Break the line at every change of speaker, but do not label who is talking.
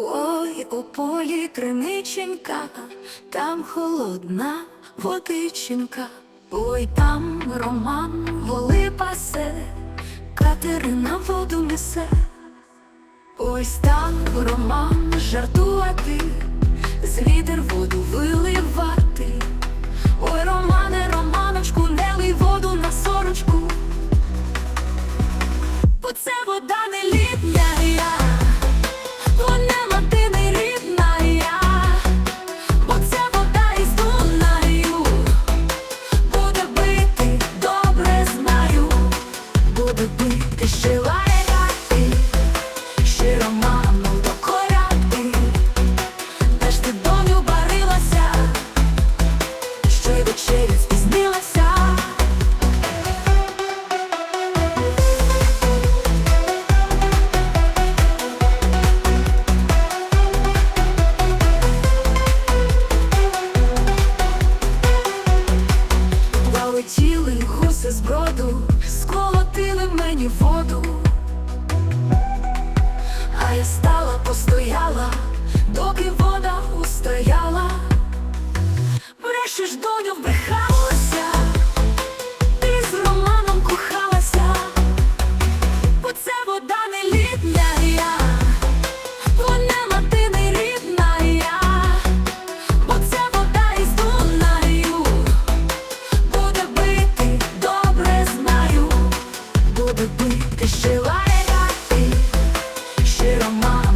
Ой, у полі криниченька, там холодна водиченька. Ой, там Роман воли пасе, Катерина воду несе. Ось там Роман жартувати, з відер воду виливати. Ой, Романе, Романочку, не лий воду на сорочку. Бо це вода не вечерю спізнилася. Полетіли гуси з сколотили мені воду, а я стала, Бачиш, ж доню вбрехалася, ти з романом кохалася, бо це вода не літня я, вона мати не рідна я, бо це вода із Дунаю, буде бити, добре знаю, буде бити, щила ти, ще роман.